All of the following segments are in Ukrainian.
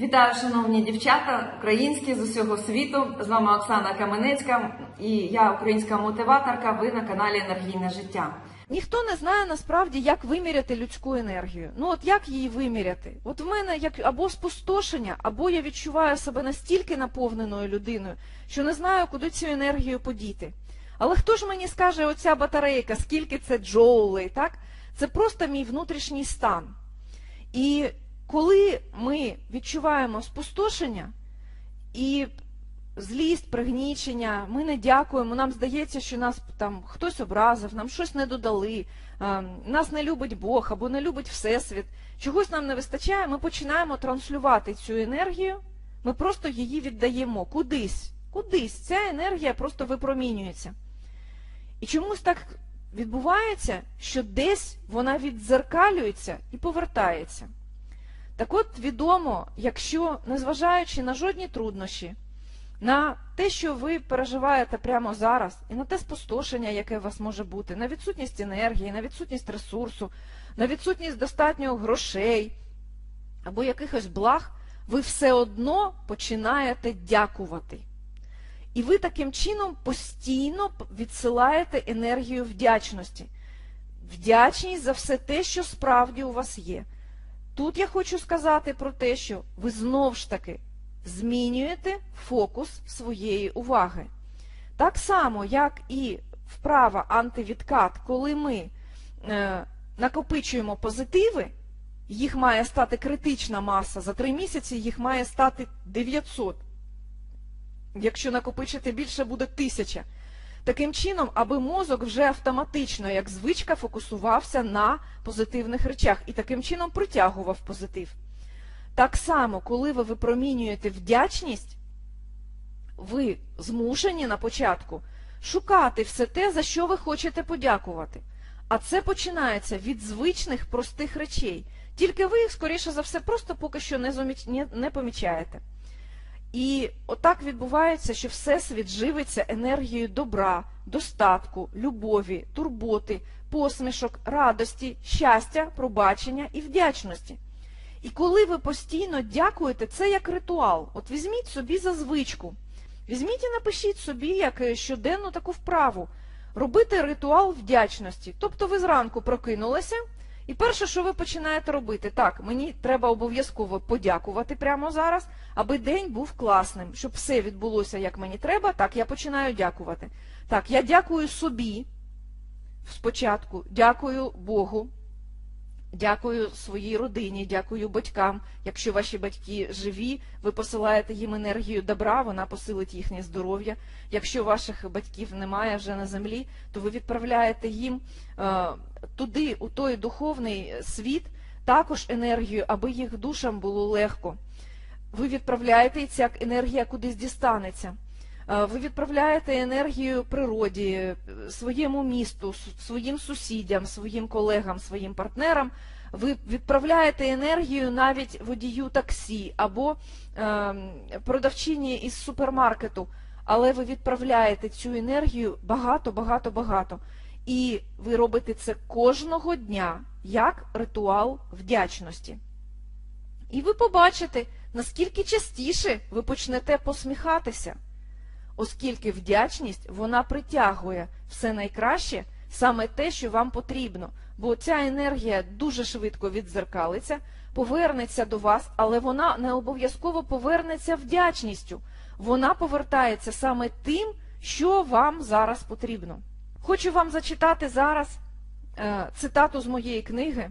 Вітаю, шановні дівчата, українські з усього світу. З вами Оксана Каменецька і я українська мотиваторка. Ви на каналі Енергійне життя. Ніхто не знає насправді, як виміряти людську енергію. Ну от як її виміряти? От в мене як або спустошення, або я відчуваю себе настільки наповненою людиною, що не знаю, куди цю енергію подіти. Але хто ж мені скаже, оця батарейка, скільки це джоулей, так? Це просто мій внутрішній стан. І коли ми відчуваємо спустошення і злість, пригнічення, ми не дякуємо, нам здається, що нас там хтось образив, нам щось не додали, нас не любить Бог або не любить Всесвіт, чогось нам не вистачає, ми починаємо транслювати цю енергію, ми просто її віддаємо кудись, кудись. Ця енергія просто випромінюється. І чомусь так відбувається, що десь вона віддзеркалюється і повертається. Так от відомо, якщо, незважаючи на жодні труднощі, на те, що ви переживаєте прямо зараз, і на те спустошення, яке у вас може бути, на відсутність енергії, на відсутність ресурсу, на відсутність достатньо грошей або якихось благ, ви все одно починаєте дякувати. І ви таким чином постійно відсилаєте енергію вдячності. Вдячність за все те, що справді у вас є. Тут я хочу сказати про те, що ви знов ж таки змінюєте фокус своєї уваги. Так само, як і вправа антивідкат, коли ми е, накопичуємо позитиви, їх має стати критична маса, за три місяці їх має стати 900. Якщо накопичити більше, буде 1000. Таким чином, аби мозок вже автоматично, як звичка, фокусувався на позитивних речах і таким чином притягував позитив. Так само, коли ви випромінюєте вдячність, ви змушені на початку шукати все те, за що ви хочете подякувати. А це починається від звичних простих речей. Тільки ви їх, скоріше за все, просто поки що не, помічаєте. І отак відбувається, що Всесвіт живиться енергією добра, достатку, любові, турботи, посмішок, радості, щастя, пробачення і вдячності. І коли ви постійно дякуєте, це як ритуал. От візьміть собі за звичку. Візьміть і напишіть собі як щоденну таку вправу. Робити ритуал вдячності. Тобто ви зранку прокинулися, і перше, що ви починаєте робити, так, мені треба обов'язково подякувати прямо зараз, аби день був класним, щоб все відбулося, як мені треба, так, я починаю дякувати. Так, я дякую собі спочатку, дякую Богу, дякую своїй родині, дякую батькам. Якщо ваші батьки живі, ви посилаєте їм енергію добра, вона посилить їхнє здоров'я. Якщо ваших батьків немає вже на землі, то ви відправляєте їм е, туди, у той духовний світ, також енергію, аби їх душам було легко. Ви відправляєте і ця енергія кудись дістанеться. Е, Ви відправляєте енергію природі, е, своєму місту, своїм сусідям, своїм колегам, своїм партнерам. Ви відправляєте енергію навіть водію таксі або е, продавчині із супермаркету, але ви відправляєте цю енергію багато, багато, багато. І ви робите це кожного дня як ритуал вдячності. І ви побачите, наскільки частіше ви почнете посміхатися, оскільки вдячність вона притягує все найкраще, саме те, що вам потрібно. Бо ця енергія дуже швидко відзеркалиться, повернеться до вас, але вона не обов'язково повернеться вдячністю. Вона повертається саме тим, що вам зараз потрібно. Хочу вам зачитати зараз е, цитату з моєї книги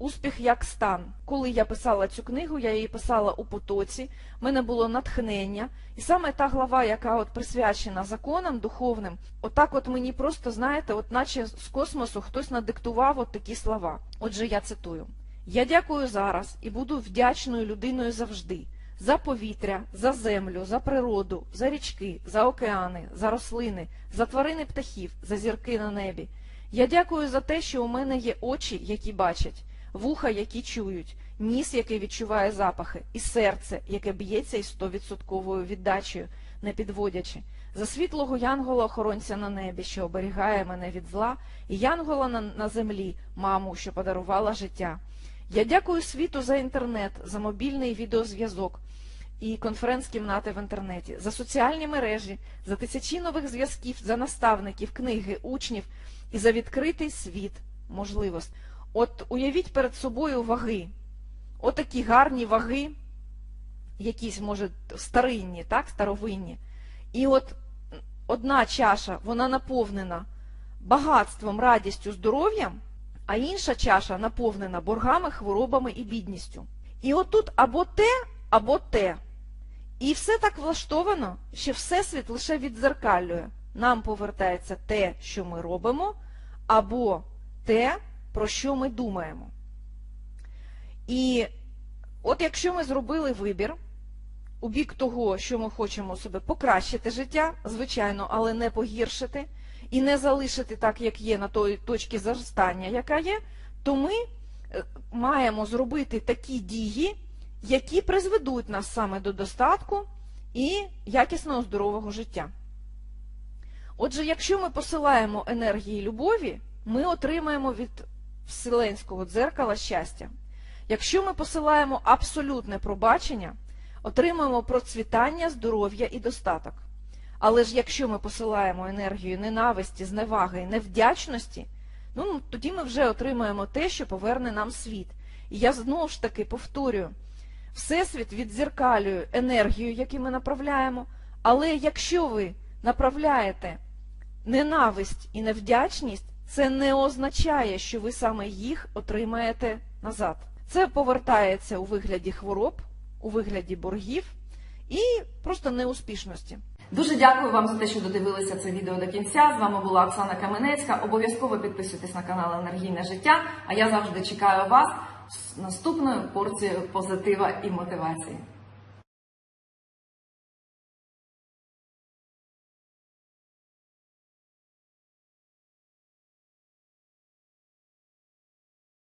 Успіх як стан. Коли я писала цю книгу, я її писала у потоці, в мене було натхнення, і саме та глава, яка от присвячена законам духовним, отак от мені просто, знаєте, от наче з космосу хтось надиктував от такі слова. Отже, я цитую: Я дякую зараз і буду вдячною людиною завжди. За повітря, за землю, за природу, за річки, за океани, за рослини, за тварини птахів, за зірки на небі. Я дякую за те, що у мене є очі, які бачать, вуха, які чують, ніс, який відчуває запахи, і серце, яке б'ється із стовідсотковою віддачею, не підводячи, за світлого янгола-охоронця на небі, що оберігає мене від зла, і янгола на, на землі, маму, що подарувала життя. Я дякую світу за інтернет, за мобільний відеозв'язок і конференц-кімнати в інтернеті, за соціальні мережі, за тисячі нових зв'язків, за наставників, книги, учнів і за відкритий світ можливостей. От уявіть перед собою ваги, отакі гарні ваги, якісь, може, старинні, так, старовинні. І от одна чаша, вона наповнена багатством, радістю, здоров'ям, а інша чаша наповнена боргами, хворобами і бідністю. І отут або те, або те. І все так влаштовано, що Всесвіт лише відзеркалює. Нам повертається те, що ми робимо, або те, про що ми думаємо. І от якщо ми зробили вибір у бік того, що ми хочемо себе покращити життя, звичайно, але не погіршити, і не залишити так, як є на той точці зростання, яка є, то ми е, маємо зробити такі дії, які призведуть нас саме до достатку і якісного здорового життя. Отже, якщо ми посилаємо енергії любові, ми отримаємо від вселенського дзеркала щастя. Якщо ми посилаємо абсолютне пробачення, отримаємо процвітання, здоров'я і достаток. Але ж якщо ми посилаємо енергію ненависті, зневаги і невдячності, ну тоді ми вже отримаємо те, що поверне нам світ. І я знову ж таки повторюю, Всесвіт відзеркалює енергію, яку ми направляємо, але якщо ви направляєте ненависть і невдячність, це не означає, що ви саме їх отримаєте назад. Це повертається у вигляді хвороб, у вигляді боргів і просто неуспішності. Дуже дякую вам за те, що додивилися це відео до кінця. З вами була Оксана Каменецька. Обов'язково підписуйтесь на канал Енергійне життя. А я завжди чекаю вас з наступною порцією позитива і мотивації.